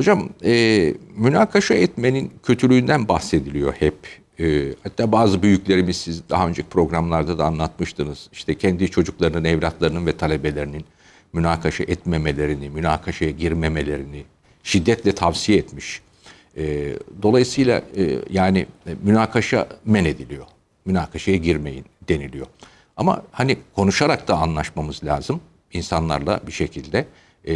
Hocam e, münakaşa etmenin kötülüğünden bahsediliyor hep. E, hatta bazı büyüklerimiz siz daha önceki programlarda da anlatmıştınız. İşte kendi çocuklarının, evlatlarının ve talebelerinin münakaşa etmemelerini, münakaşaya girmemelerini şiddetle tavsiye etmiş. E, dolayısıyla e, yani e, münakaşa men ediliyor. Münakaşaya girmeyin deniliyor. Ama hani konuşarak da anlaşmamız lazım insanlarla bir şekilde. E,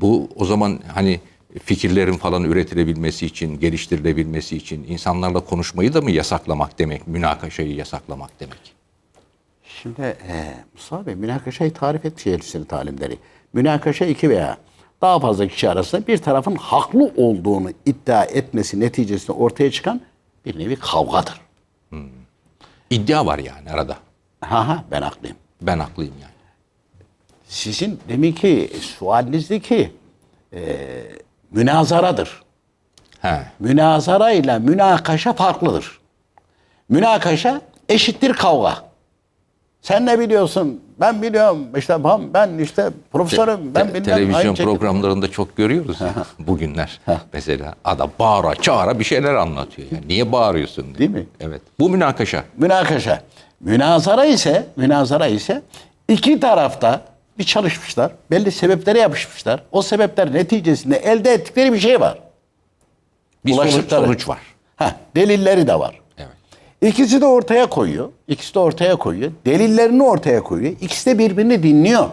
bu, o zaman hani fikirlerin falan üretilebilmesi için, geliştirilebilmesi için insanlarla konuşmayı da mı yasaklamak demek, münakaşayı yasaklamak demek? Şimdi e, Mustafa Bey münakaşayı tarif etmiş ehl sünnet alimleri. Münakaşa iki veya daha fazla kişi arasında bir tarafın haklı olduğunu iddia etmesi neticesinde ortaya çıkan bir nevi kavgadır. İddia var yani arada. Ha ha ben haklıyım. Ben haklıyım yani. Sizin deminki sualinizdeki e, münazaradır. He. Münazara ile münakaşa farklıdır. Münakaşa eşittir kavga. Sen ne biliyorsun? Ben biliyorum. İşte ben, ben işte profesörüm. Ben Te- bilmem. televizyon programlarında çok görüyoruz ya, bugünler. Mesela adam bağıra çağıra bir şeyler anlatıyor. Yani niye bağırıyorsun diye. Değil mi? Evet. Bu münakaşa. Münakaşa. Münazara ise, münazara ise iki tarafta bir çalışmışlar. Belli sebeplere yapışmışlar. O sebepler neticesinde elde ettikleri bir şey var. Bir sonuç, sonuç var. Heh, delilleri de var. Evet. İkisi de ortaya koyuyor. İkisi de ortaya koyuyor. Delillerini ortaya koyuyor. İkisi de birbirini dinliyor.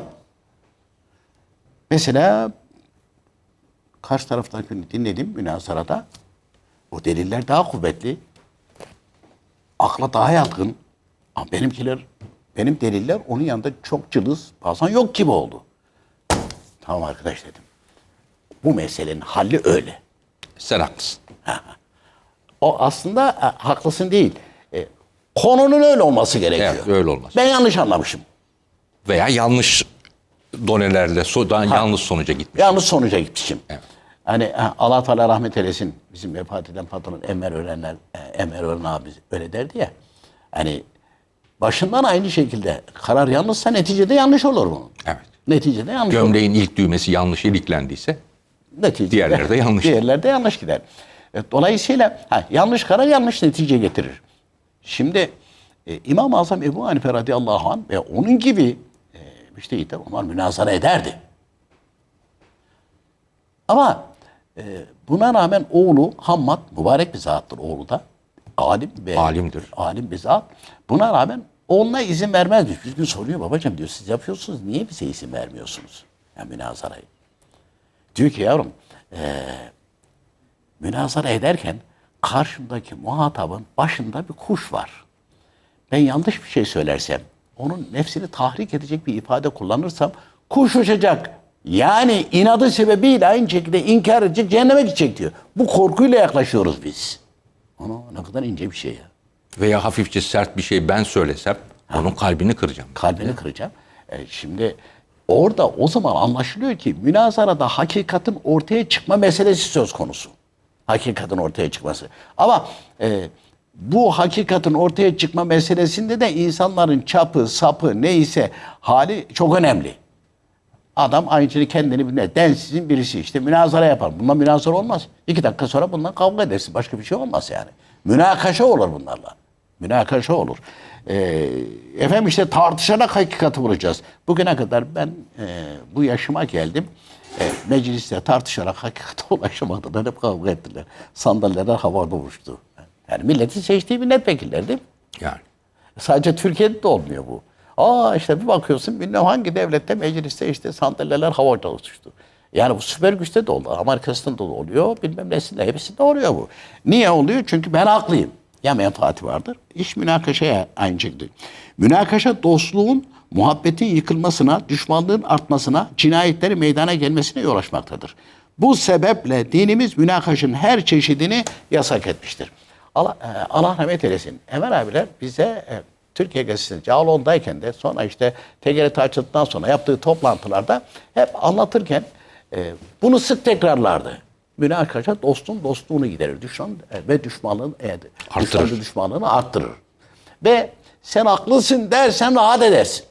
Mesela karşı taraftakini dinledim münazarada. O deliller daha kuvvetli. Akla daha yatkın. Ama benimkiler, benim deliller onun yanında çok cılız, bazen yok gibi oldu. Tamam arkadaş dedim. Bu meselenin halli öyle. Sen haklısın. O aslında e, haklısın değil. E, konunun öyle olması gerekiyor. Evet, öyle olmaz. Ben yanlış anlamışım. Veya yanlış donelerle sodan yanlış sonuca gitmiş. Yanlış sonuca gitmişim. Evet. Hani ha, Allah Teala rahmet eylesin. Bizim vefat eden patron Enver Örenler, e, Enver Ören abi öyle derdi ya. Hani başından aynı şekilde karar yanlışsa neticede yanlış olur mu? Evet. Neticede yanlış olur. Gömleğin ilk düğmesi yanlış iliklendiyse Neticede, Diğerleri de yanlış. Diğerleri de yanlış gider. E, Dolayısıyla ha, yanlış karar yanlış netice getirir. Şimdi e, İmam-ı Azam Ebu Hanife radıyallahu anh ve onun gibi e, müştehitler onlar münazara ederdi. Ama e, buna rağmen oğlu Hammad mübarek bir zattır oğlu da. Alim ve Alimdir. Alim bir zat. Buna rağmen oğluna izin vermezmiş. Bir gün soruyor babacığım diyor siz yapıyorsunuz niye bize izin vermiyorsunuz? Yani münazarayı. Diyor ki yavrum eee münazara ederken karşımdaki muhatabın başında bir kuş var. Ben yanlış bir şey söylersem, onun nefsini tahrik edecek bir ifade kullanırsam kuş uçacak. Yani inadı sebebiyle aynı şekilde inkar edecek, cehenneme gidecek diyor. Bu korkuyla yaklaşıyoruz biz. Ana ne kadar ince bir şey ya. Veya hafifçe sert bir şey ben söylesem onun kalbini kıracağım. kalbini kıracağım. E, şimdi orada o zaman anlaşılıyor ki münazarada hakikatin ortaya çıkma meselesi söz konusu. Hakikatin ortaya çıkması. Ama e, bu hakikatin ortaya çıkma meselesinde de insanların çapı, sapı neyse hali çok önemli. Adam aynı kendini bilmez. Densizin birisi işte münazara yapar. Bundan münazara olmaz. İki dakika sonra bundan kavga edersin. Başka bir şey olmaz yani. Münakaşa olur bunlarla. Münakaşa olur. Ee, efendim işte tartışarak hakikati bulacağız. Bugüne kadar ben e, bu yaşıma geldim. E, mecliste tartışarak hakikate ulaşamadılar. Hep kavga ettiler. Sandalyeler havada uçtu. Yani milletin seçtiği milletvekilleri değil mi? Yani. Sadece Türkiye'de de olmuyor bu. Aa işte bir bakıyorsun bilmem hangi devlette mecliste işte sandalyeler havada uçuştu. Yani bu süper güçte de oldu. Amerika'sında da oluyor. Bilmem nesinde hepsinde oluyor bu. Niye oluyor? Çünkü ben haklıyım. Ya menfaati vardır. İş münakaşaya aynı şekilde. Münakaşa dostluğun, muhabbetin yıkılmasına, düşmanlığın artmasına, cinayetlerin meydana gelmesine yol açmaktadır. Bu sebeple dinimiz münakaşın her çeşidini yasak etmiştir. Allah, e, Allah rahmet eylesin. Emel abiler bize e, Türkiye Gazetesi Cağaloğlu'ndayken de sonra işte TGRT açıldıktan sonra yaptığı toplantılarda hep anlatırken e, bunu sık tekrarlardı. Münakaşa dostun dostluğunu giderir. Düşman e, ve düşmanlığın e, Artırır. düşmanın düşmanlığını arttırır. Ve sen haklısın dersen rahat edersin.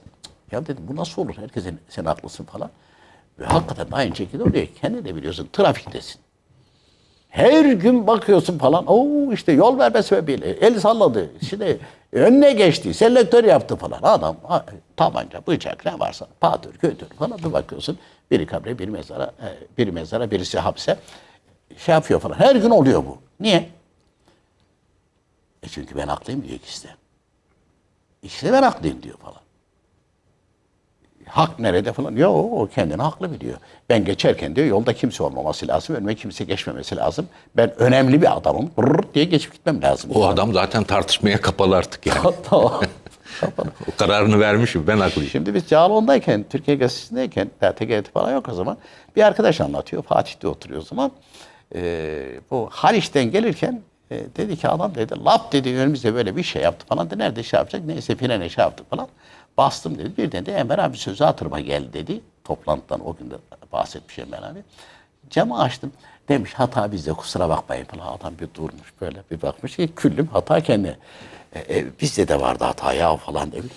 Ya dedim bu nasıl olur? Herkesin sen haklısın falan. Ve hakikaten aynı şekilde oluyor. Kendi de biliyorsun trafiktesin. Her gün bakıyorsun falan. Oo işte yol verme sebebiyle el salladı. Şimdi önüne geçti. Selektör yaptı falan. Adam tabanca, bıçak ne varsa patır, götür falan bir bakıyorsun. Biri kabre, biri mezara, e, biri mezara, birisi hapse. Şey yapıyor falan. Her gün oluyor bu. Niye? E çünkü ben haklıyım diyor ikisi de. De ben haklıyım diyor falan. Hak nerede falan. Yok o kendini haklı biliyor. Ben geçerken diyor yolda kimse olmaması lazım. Önüme kimse geçmemesi lazım. Ben önemli bir adamım. Brrr diye geçip gitmem lazım. O adam zaten tartışmaya kapalı artık yani. tamam. o kararını vermişim ben haklıyım. Şimdi biz Cağaloğlu'ndayken, Türkiye Gazetesi'ndeyken, TGRT falan yok o zaman. Bir arkadaş anlatıyor. Fatih'te oturuyor o zaman. Ee, bu Haliç'ten gelirken e, dedi ki adam dedi lap dedi önümüzde böyle bir şey yaptı falan. De, nerede şey yapacak? Neyse frene şey yaptık falan. Bastım dedi. Birden de Enver abi sözü hatırıma geldi dedi. Toplantıdan o gün de bahsetmiş Enver abi. Camı açtım. Demiş hata bizde kusura bakmayın falan. Adam bir durmuş böyle bir bakmış ki küllüm hata kendi. E, e, bizde de vardı hata ya falan demiş.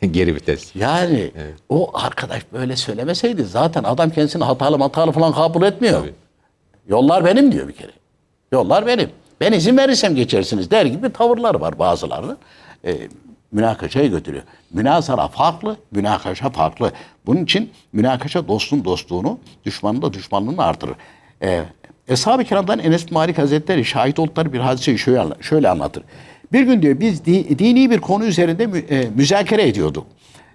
Geri vites. Yani o arkadaş böyle söylemeseydi zaten adam kendisini hatalı hatalı falan kabul etmiyor. Tabii. Yollar benim diyor bir kere. Yollar benim. Ben izin verirsem geçersiniz der gibi tavırlar var bazılarının. Ee, münakaşaya götürüyor. Münazara farklı, münakaşa farklı. Bunun için münakaşa dostun dostluğunu, düşmanın da düşmanlığını artırır. Ee, Eshab-ı Kiram'dan Enes Malik Hazretleri şahit oldukları bir hadiseyi şöyle, şöyle anlatır. Bir gün diyor biz di- dini bir konu üzerinde mü, e, müzakere ediyorduk.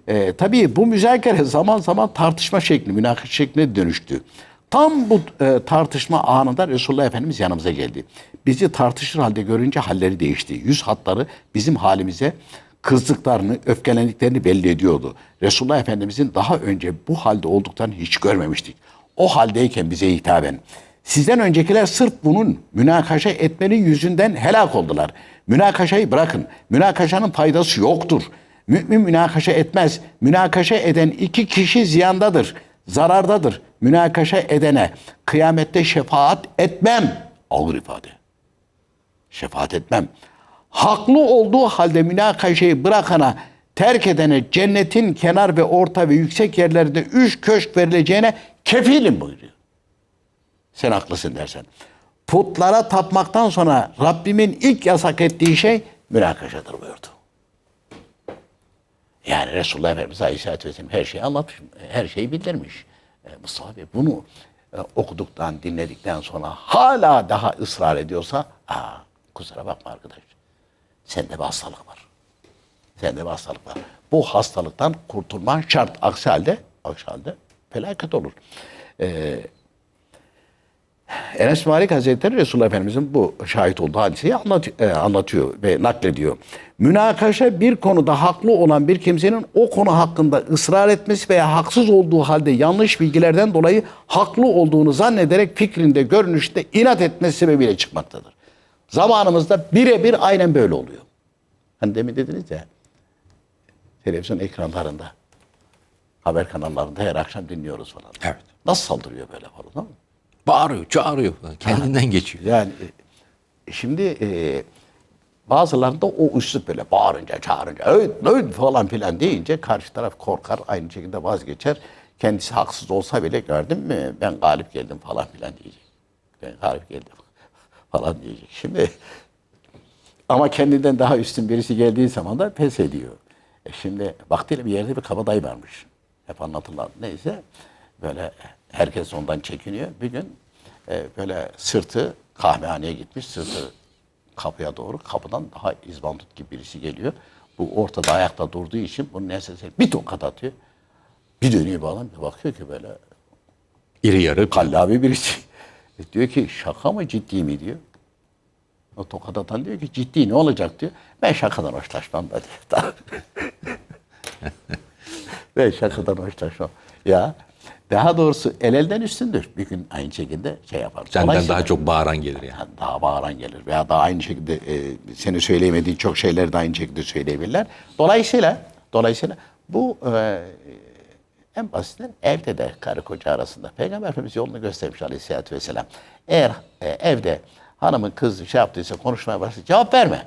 E, tabii bu müzakere zaman zaman tartışma şekli, münakaşa şekline dönüştü. Tam bu e, tartışma anında Resulullah Efendimiz yanımıza geldi. Bizi tartışır halde görünce halleri değişti. Yüz hatları bizim halimize kızdıklarını, öfkelendiklerini belli ediyordu. Resulullah Efendimizin daha önce bu halde olduklarını hiç görmemiştik. O haldeyken bize hitaben. Sizden öncekiler sırf bunun münakaşa etmenin yüzünden helak oldular. Münakaşayı bırakın. Münakaşanın faydası yoktur. Mümin münakaşa etmez. Münakaşa eden iki kişi ziyandadır, zarardadır. Münakaşa edene kıyamette şefaat etmem. Ağır ifade. Şefaat etmem. Haklı olduğu halde münakaşayı bırakana, terk edene cennetin kenar ve orta ve yüksek yerlerinde üç köşk verileceğine kefilim buyuruyor. Sen haklısın dersen. Putlara tapmaktan sonra Rabbimin ilk yasak ettiği şey münakaşadır buyurdu. Yani Resulullah Efendimiz Aleyhisselatü Vesselam her şeyi anlatmış, her şeyi bildirmiş. E, Mustafa Bey bunu e, okuduktan, dinledikten sonra hala daha ısrar ediyorsa, aa, kusura bakma arkadaş, sende bir hastalık var. Sende bir hastalık var. Bu hastalıktan kurtulman şart. Aksi halde, aksi halde felaket olur. Ee, Enes Malik Hazretleri Resulullah Efendimizin bu şahit olduğu hadiseyi anlat, e, anlatıyor ve naklediyor. Münakaşa bir konuda haklı olan bir kimsenin o konu hakkında ısrar etmesi veya haksız olduğu halde yanlış bilgilerden dolayı haklı olduğunu zannederek fikrinde, görünüşte inat etmesi sebebiyle çıkmaktadır. Zamanımızda birebir aynen böyle oluyor. Hani demin dediniz ya, televizyon ekranlarında, haber kanallarında her akşam dinliyoruz falan. Evet. Nasıl saldırıyor böyle falan? Bağırıyor, çağırıyor. Kendinden geçiyor. Yani e, şimdi e, bazılarında o üslup böyle bağırınca, çağırınca, öyle, öyle falan filan deyince karşı taraf korkar, aynı şekilde vazgeçer. Kendisi haksız olsa bile gördün mü ben galip geldim falan filan diyecek. Ben galip geldim falan diyecek. Şimdi ama kendinden daha üstün birisi geldiği zaman da pes ediyor. E şimdi vaktiyle bir yerde bir kabadayı varmış. Hep anlatırlar. Neyse böyle herkes ondan çekiniyor. Bir gün e, böyle sırtı kahvehaneye gitmiş. Sırtı kapıya doğru. Kapıdan daha izbandut gibi birisi geliyor. Bu ortada ayakta durduğu için bunun ensesine bir tokat atıyor. Bir dönüyor adam bir bakıyor ki böyle İri yarı. kallavi birisi. E diyor ki şaka mı ciddi mi diyor. O tokat atan diyor ki ciddi ne olacak diyor. Ben şakadan hoşlaşmam da diyor. ben şakadan hoşlaşmam. Ya daha doğrusu el elden üstündür. Bir gün aynı şekilde şey yapar. Senden daha çok bağıran gelir yani. daha bağıran gelir veya daha aynı şekilde e, seni söyleyemediği çok şeyleri de aynı şekilde söyleyebilirler. Dolayısıyla dolayısıyla bu e, en basitinden evde de karı koca arasında Peygamber Efendimiz yolunu göstermiş aleyhissalatü vesselam. Eğer e, evde hanımın kızı şey yaptıysa konuşmaya başlaysa cevap verme.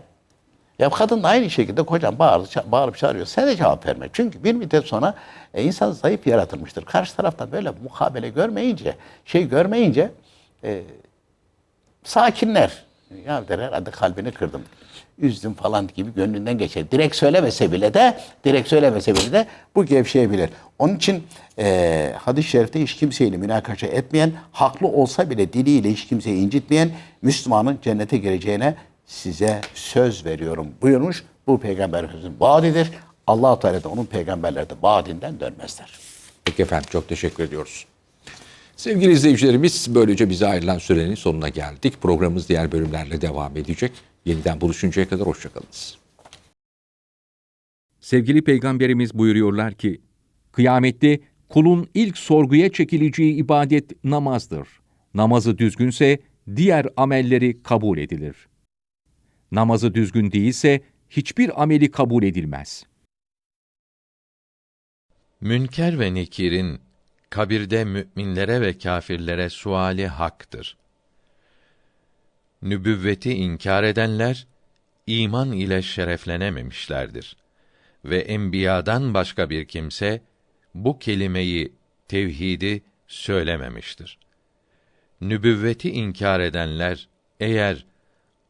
Ya kadın da aynı şekilde kocan bağırıp, bağırıp çağırıyor. Sen de cevap verme. Çünkü bir müddet sonra e, insan zayıf yaratılmıştır. Karşı taraftan böyle mukabele görmeyince, şey görmeyince e, sakinler. Ya der herhalde kalbini kırdım. Üzdüm falan gibi gönlünden geçer. Direkt söylemese bile de, direkt söylemese bile de bu gevşeyebilir. Onun için e, hadis-i şerifte hiç kimseyle münakaşa etmeyen, haklı olsa bile diliyle hiç kimseyi incitmeyen Müslümanın cennete gireceğine size söz veriyorum buyurmuş. Bu peygamber Efendimizin vaadidir. allah Teala da onun peygamberleri de vaadinden dönmezler. Peki efendim çok teşekkür ediyoruz. Sevgili izleyicilerimiz böylece bize ayrılan sürenin sonuna geldik. Programımız diğer bölümlerle devam edecek. Yeniden buluşuncaya kadar hoşçakalınız. Sevgili peygamberimiz buyuruyorlar ki, kıyamette kulun ilk sorguya çekileceği ibadet namazdır. Namazı düzgünse diğer amelleri kabul edilir. Namazı düzgün değilse hiçbir ameli kabul edilmez. Münker ve Nekir'in kabirde müminlere ve kâfirlere suali haktır. Nübüvveti inkar edenler iman ile şereflenememişlerdir ve enbiyadan başka bir kimse bu kelimeyi tevhidi söylememiştir. Nübüvveti inkar edenler eğer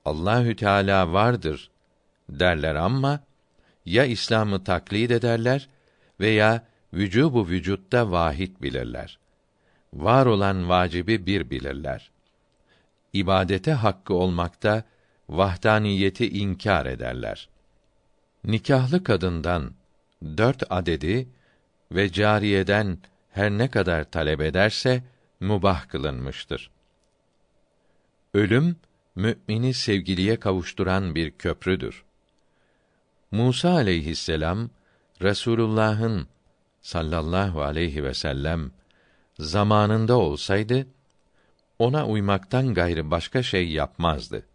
Allahü Teala vardır derler ama ya İslam'ı taklit ederler veya vücubu vücutta vahid bilirler. Var olan vacibi bir bilirler. İbadete hakkı olmakta vahdaniyeti inkar ederler. Nikahlı kadından dört adedi ve cariyeden her ne kadar talep ederse mubah kılınmıştır. Ölüm mümini sevgiliye kavuşturan bir köprüdür. Musa aleyhisselam Resulullah'ın sallallahu aleyhi ve sellem zamanında olsaydı ona uymaktan gayrı başka şey yapmazdı.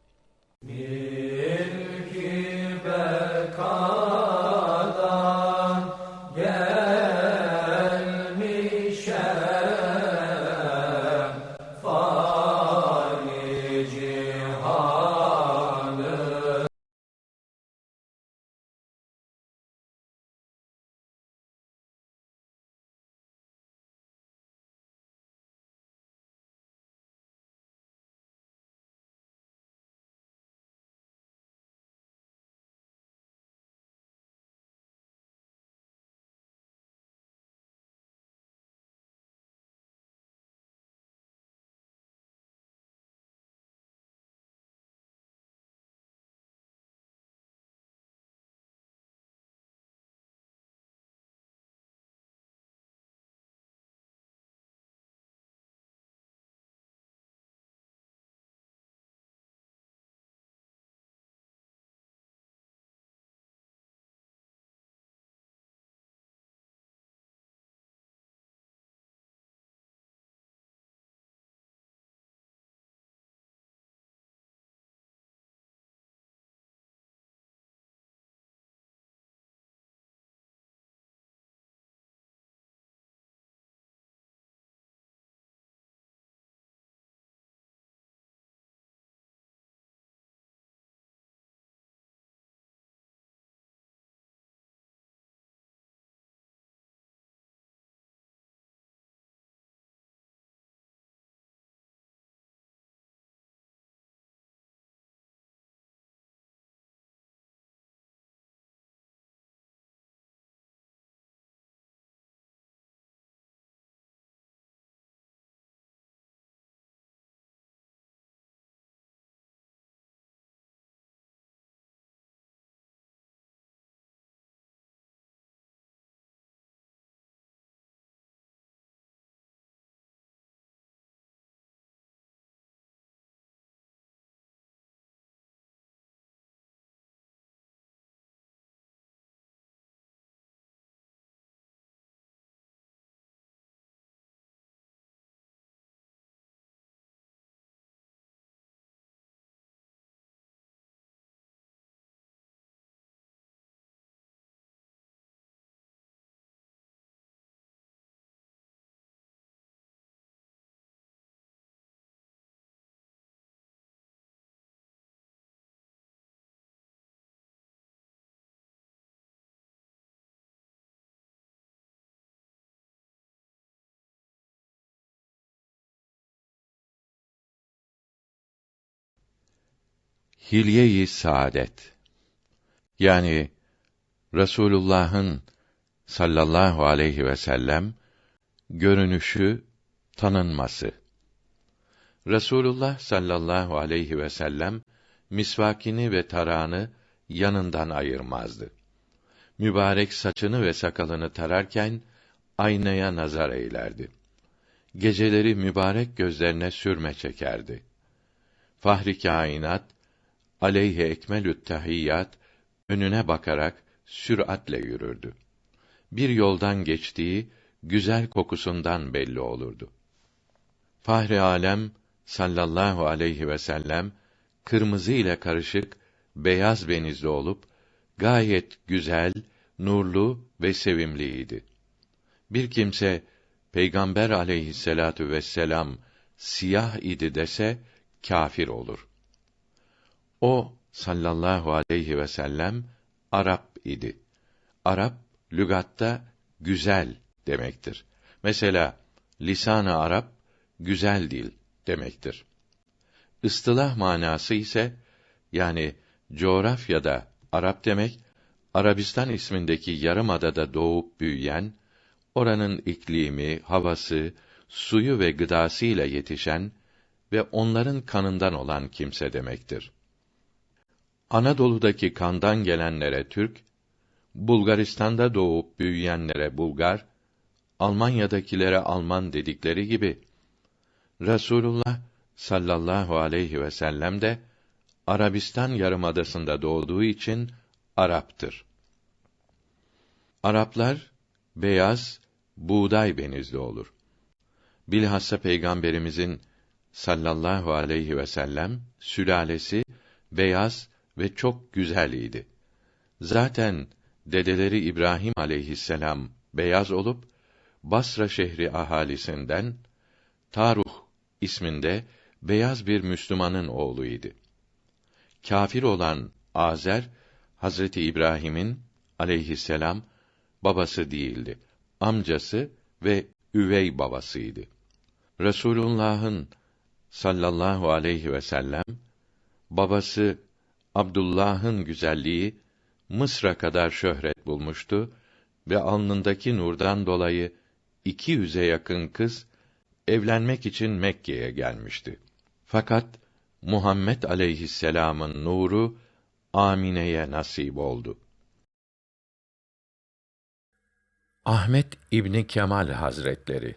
Hilye-i saadet. Yani Resulullah'ın sallallahu aleyhi ve sellem görünüşü, tanınması. Resulullah sallallahu aleyhi ve sellem misvakini ve tarağını yanından ayırmazdı. Mübarek saçını ve sakalını tararken aynaya nazar eylerdi. Geceleri mübarek gözlerine sürme çekerdi. Fahri kainat aleyhe ekmelü't tahiyyat önüne bakarak süratle yürürdü. Bir yoldan geçtiği güzel kokusundan belli olurdu. Fahri alem sallallahu aleyhi ve sellem kırmızı ile karışık beyaz benizli olup gayet güzel, nurlu ve sevimliydi. Bir kimse Peygamber aleyhisselatu vesselam siyah idi dese kâfir olur. O sallallahu aleyhi ve sellem Arap idi. Arap lügatta güzel demektir. Mesela lisan-ı Arap güzel dil demektir. Istılah manası ise yani coğrafyada Arap demek Arabistan ismindeki yarımadada doğup büyüyen, oranın iklimi, havası, suyu ve gıdası ile yetişen ve onların kanından olan kimse demektir. Anadolu'daki kandan gelenlere Türk, Bulgaristan'da doğup büyüyenlere Bulgar, Almanya'dakilere Alman dedikleri gibi Resulullah sallallahu aleyhi ve sellem de Arabistan yarımadasında doğduğu için Arap'tır. Araplar beyaz, buğday benizli olur. Bilhassa Peygamberimizin sallallahu aleyhi ve sellem sülalesi beyaz ve çok güzel idi. Zaten dedeleri İbrahim aleyhisselam beyaz olup Basra şehri ahalisinden Taruh isminde beyaz bir Müslümanın oğluydu. Kafir olan Azer Hazreti İbrahim'in aleyhisselam babası değildi. Amcası ve üvey babasıydı. Resulullah'ın sallallahu aleyhi ve sellem babası Abdullah'ın güzelliği Mısır'a kadar şöhret bulmuştu ve alnındaki nurdan dolayı iki yüze yakın kız evlenmek için Mekke'ye gelmişti. Fakat Muhammed aleyhisselam'ın nuru Amine'ye nasip oldu. Ahmet İbni Kemal Hazretleri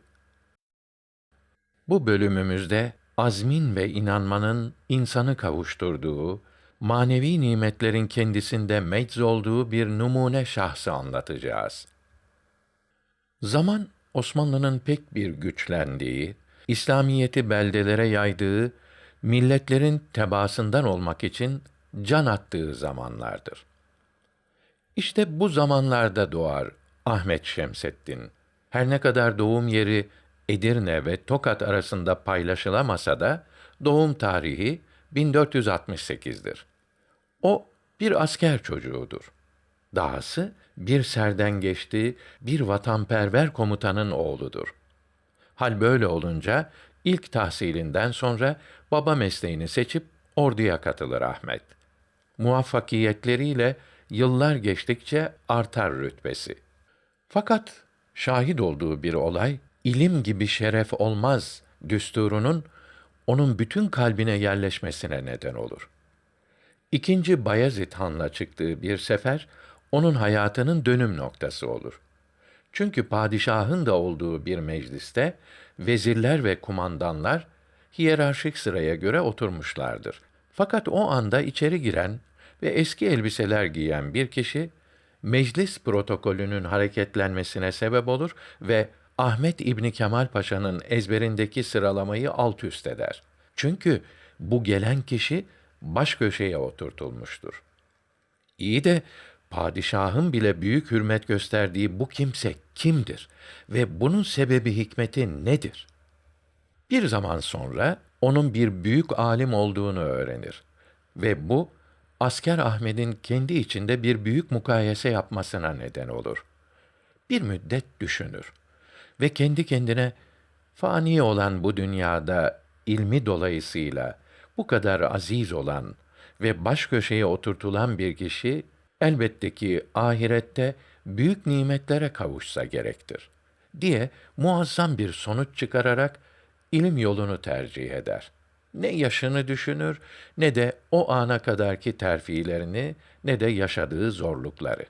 Bu bölümümüzde azmin ve inanmanın insanı kavuşturduğu, manevi nimetlerin kendisinde mecz olduğu bir numune şahsı anlatacağız. Zaman Osmanlı'nın pek bir güçlendiği, İslamiyeti beldelere yaydığı, milletlerin tebaasından olmak için can attığı zamanlardır. İşte bu zamanlarda doğar Ahmet Şemseddin. Her ne kadar doğum yeri Edirne ve Tokat arasında paylaşılamasa da doğum tarihi 1468'dir. O bir asker çocuğudur. Dahası bir serden geçti, bir vatanperver komutanın oğludur. Hal böyle olunca ilk tahsilinden sonra baba mesleğini seçip orduya katılır Ahmet. Muvaffakiyetleriyle yıllar geçtikçe artar rütbesi. Fakat şahit olduğu bir olay ilim gibi şeref olmaz düsturunun onun bütün kalbine yerleşmesine neden olur. İkinci Bayezid Han'la çıktığı bir sefer onun hayatının dönüm noktası olur. Çünkü padişahın da olduğu bir mecliste vezirler ve kumandanlar hiyerarşik sıraya göre oturmuşlardır. Fakat o anda içeri giren ve eski elbiseler giyen bir kişi meclis protokolünün hareketlenmesine sebep olur ve Ahmet İbni Kemal Paşa'nın ezberindeki sıralamayı alt üst eder. Çünkü bu gelen kişi baş köşeye oturtulmuştur. İyi de padişahın bile büyük hürmet gösterdiği bu kimse kimdir ve bunun sebebi hikmeti nedir? Bir zaman sonra onun bir büyük alim olduğunu öğrenir ve bu asker Ahmet'in kendi içinde bir büyük mukayese yapmasına neden olur. Bir müddet düşünür ve kendi kendine fani olan bu dünyada ilmi dolayısıyla bu kadar aziz olan ve baş köşeye oturtulan bir kişi elbette ki ahirette büyük nimetlere kavuşsa gerektir diye muazzam bir sonuç çıkararak ilim yolunu tercih eder. Ne yaşını düşünür ne de o ana kadarki terfilerini ne de yaşadığı zorlukları.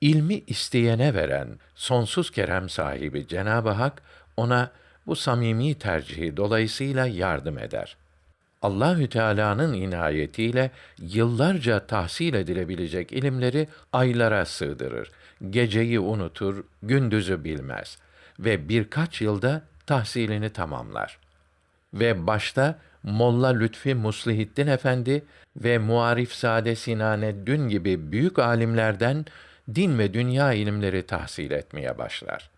İlmi isteyene veren sonsuz kerem sahibi Cenab-ı Hak ona bu samimi tercihi dolayısıyla yardım eder. Allahü Teala'nın inayetiyle yıllarca tahsil edilebilecek ilimleri aylara sığdırır. Geceyi unutur, gündüzü bilmez ve birkaç yılda tahsilini tamamlar. Ve başta Molla Lütfi Muslihiddin Efendi ve Muarif Sade Sinaneddin gibi büyük alimlerden din ve dünya ilimleri tahsil etmeye başlar.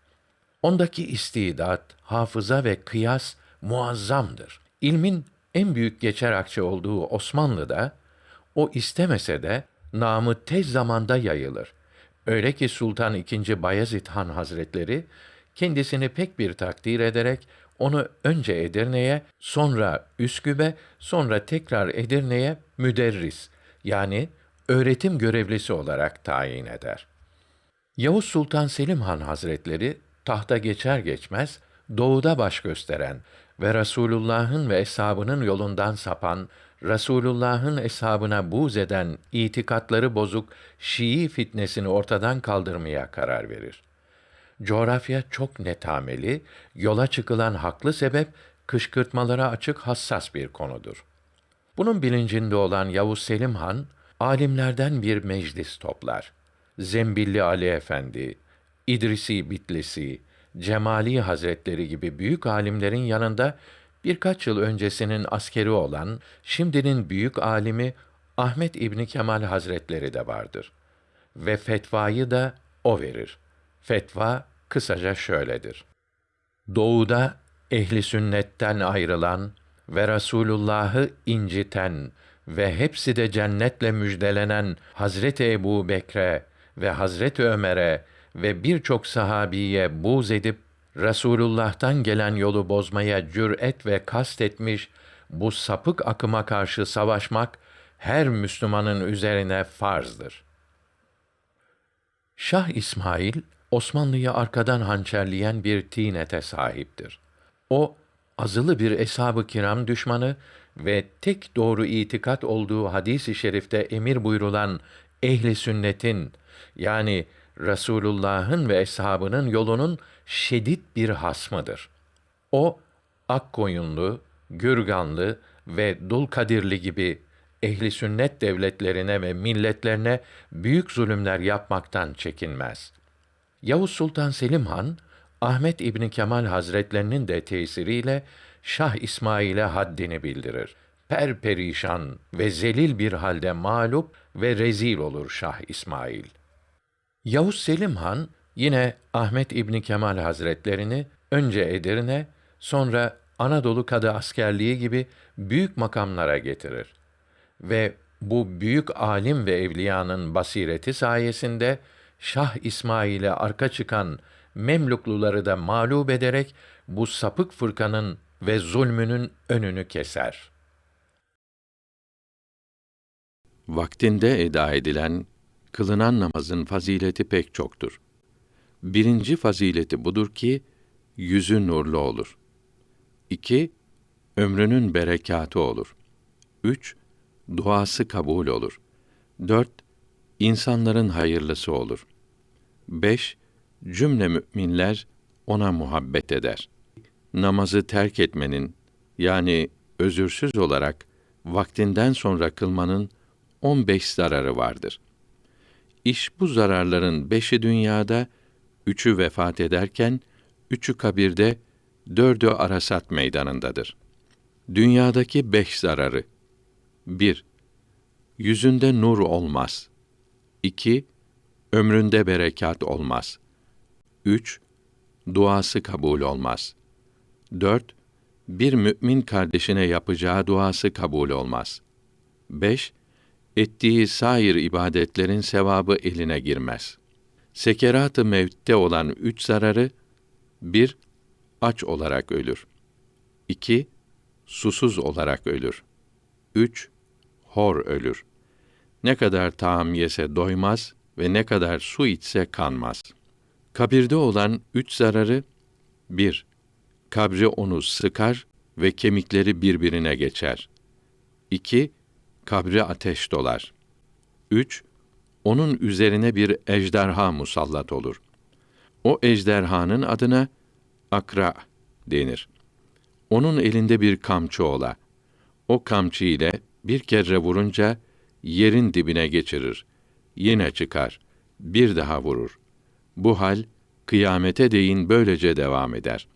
Ondaki istidat, hafıza ve kıyas muazzamdır. İlmin en büyük geçer akçe olduğu Osmanlı'da o istemese de namı tez zamanda yayılır. Öyle ki Sultan II. Bayezid Han Hazretleri kendisini pek bir takdir ederek onu önce Edirne'ye, sonra Üsküp'e, sonra tekrar Edirne'ye müderris yani öğretim görevlisi olarak tayin eder. Yavuz Sultan Selim Han Hazretleri tahta geçer geçmez doğuda baş gösteren ve Resulullah'ın ve eshabının yolundan sapan, Resulullah'ın eshabına buğz eden itikatları bozuk Şii fitnesini ortadan kaldırmaya karar verir. Coğrafya çok netameli, yola çıkılan haklı sebep kışkırtmalara açık hassas bir konudur. Bunun bilincinde olan Yavuz Selim Han, alimlerden bir meclis toplar. Zembilli Ali Efendi, İdrisi Bitlisi, Cemali Hazretleri gibi büyük alimlerin yanında birkaç yıl öncesinin askeri olan, şimdinin büyük alimi Ahmet İbni Kemal Hazretleri de vardır. Ve fetvayı da o verir. Fetva kısaca şöyledir. Doğuda ehli sünnetten ayrılan ve Resulullah'ı inciten ve hepsi de cennetle müjdelenen Hazreti Ebu Bekre ve Hazreti Ömer'e ve birçok sahabiye buğz edip Resulullah'tan gelen yolu bozmaya cüret ve kast etmiş bu sapık akıma karşı savaşmak her Müslümanın üzerine farzdır. Şah İsmail Osmanlı'yı arkadan hançerleyen bir tinete sahiptir. O azılı bir eshab-ı kiram düşmanı ve tek doğru itikat olduğu hadis-i şerifte emir buyurulan ehli sünnetin yani Resulullah'ın ve eshabının yolunun şedid bir hasmıdır. O Akkoyunlu, Gürganlı ve Dulkadirli gibi ehli sünnet devletlerine ve milletlerine büyük zulümler yapmaktan çekinmez. Yavuz Sultan Selim Han, Ahmet İbni Kemal Hazretlerinin de tesiriyle Şah İsmail'e haddini bildirir. Perperişan ve zelil bir halde mağlup ve rezil olur Şah İsmail. Yavuz Selim Han yine Ahmet İbni Kemal Hazretlerini önce Edirne, sonra Anadolu Kadı askerliği gibi büyük makamlara getirir. Ve bu büyük alim ve evliyanın basireti sayesinde Şah İsmail'e arka çıkan Memlukluları da mağlup ederek bu sapık fırkanın ve zulmünün önünü keser. Vaktinde eda edilen, kılınan namazın fazileti pek çoktur. Birinci fazileti budur ki, yüzü nurlu olur. İki, ömrünün berekatı olur. Üç, duası kabul olur. Dört, insanların hayırlısı olur. Beş, cümle müminler ona muhabbet eder. Namazı terk etmenin, yani özürsüz olarak vaktinden sonra kılmanın 15 zararı vardır. İş bu zararların beşi dünyada, üçü vefat ederken, üçü kabirde, dördü arasat meydanındadır. Dünyadaki beş zararı. 1. Yüzünde nur olmaz. 2. Ömründe berekat olmaz. 3. Duası kabul olmaz. 4. Bir mümin kardeşine yapacağı duası kabul olmaz. 5. Ettiği sair ibadetlerin sevabı eline girmez. Sekerat-ı mevtte olan üç zararı, 1. Aç olarak ölür. 2. Susuz olarak ölür. 3. hor ölür. Ne kadar taam yese doymaz ve ne kadar su içse kanmaz. Kabirde olan üç zararı, bir, kabri onu sıkar ve kemikleri birbirine geçer. 2. Kabri ateş dolar. 3. Onun üzerine bir ejderha musallat olur. O ejderhanın adına akra denir. Onun elinde bir kamçı ola. O kamçı ile bir kere vurunca yerin dibine geçirir. Yine çıkar. Bir daha vurur. Bu hal kıyamete değin böylece devam eder.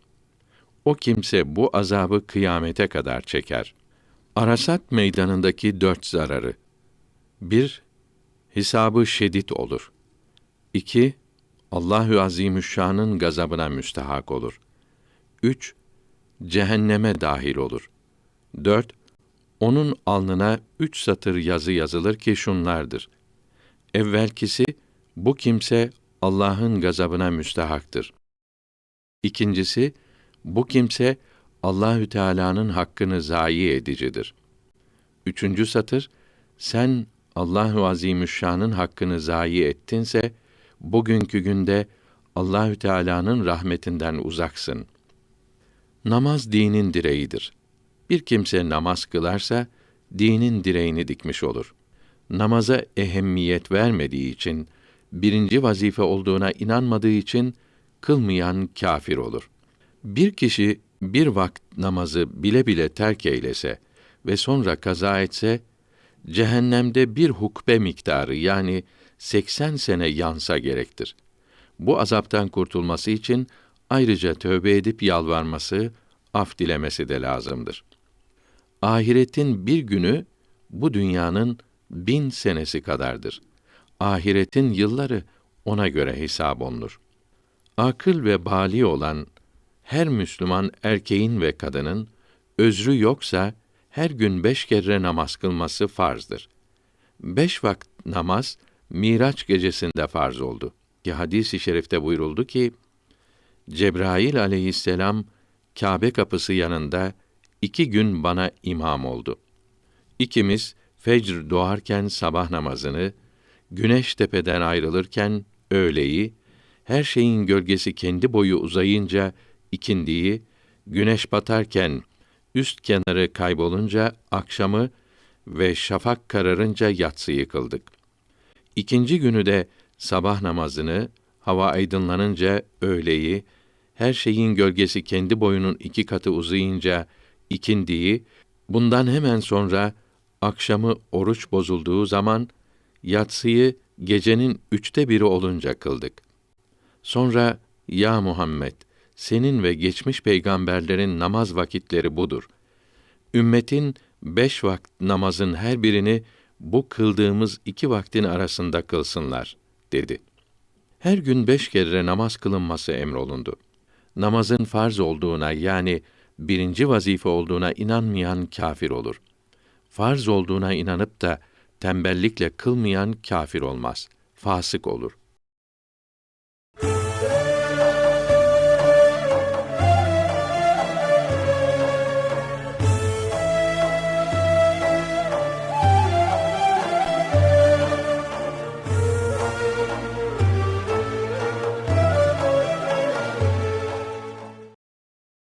O kimse bu azabı kıyamete kadar çeker. Arasat meydanındaki dört zararı. 1. Hesabı şedid olur. 2. Allahü Azimüşşan'ın gazabına müstehak olur. 3. Cehenneme dahil olur. 4. Onun alnına üç satır yazı yazılır ki şunlardır. Evvelkisi, bu kimse Allah'ın gazabına müstehaktır. İkincisi, bu kimse Allahü Teala'nın hakkını zayi edicidir. Üçüncü satır, sen Allahu Azimüşşan'ın hakkını zayi ettinse, bugünkü günde Allahü Teala'nın rahmetinden uzaksın. Namaz dinin direğidir. Bir kimse namaz kılarsa dinin direğini dikmiş olur. Namaza ehemmiyet vermediği için, birinci vazife olduğuna inanmadığı için kılmayan kafir olur. Bir kişi bir vakt namazı bile bile terk eylese ve sonra kaza etse, cehennemde bir hukbe miktarı yani 80 sene yansa gerektir. Bu azaptan kurtulması için ayrıca tövbe edip yalvarması, af dilemesi de lazımdır. Ahiretin bir günü bu dünyanın bin senesi kadardır. Ahiretin yılları ona göre hesap olunur. Akıl ve bali olan her Müslüman erkeğin ve kadının özrü yoksa her gün beş kere namaz kılması farzdır. Beş vakit namaz Miraç gecesinde farz oldu. Ki hadis-i şerifte buyuruldu ki Cebrail aleyhisselam Kâbe kapısı yanında iki gün bana imam oldu. İkimiz fecr doğarken sabah namazını, güneş tepeden ayrılırken öğleyi, her şeyin gölgesi kendi boyu uzayınca ikindiyi, güneş batarken üst kenarı kaybolunca akşamı ve şafak kararınca yatsıyı kıldık. İkinci günü de sabah namazını, hava aydınlanınca öğleyi, her şeyin gölgesi kendi boyunun iki katı uzayınca ikindiyi, bundan hemen sonra akşamı oruç bozulduğu zaman yatsıyı gecenin üçte biri olunca kıldık. Sonra ya Muhammed senin ve geçmiş peygamberlerin namaz vakitleri budur. Ümmetin beş vakit namazın her birini bu kıldığımız iki vaktin arasında kılsınlar, dedi. Her gün beş kere namaz kılınması emrolundu. Namazın farz olduğuna yani birinci vazife olduğuna inanmayan kafir olur. Farz olduğuna inanıp da tembellikle kılmayan kafir olmaz, fasık olur.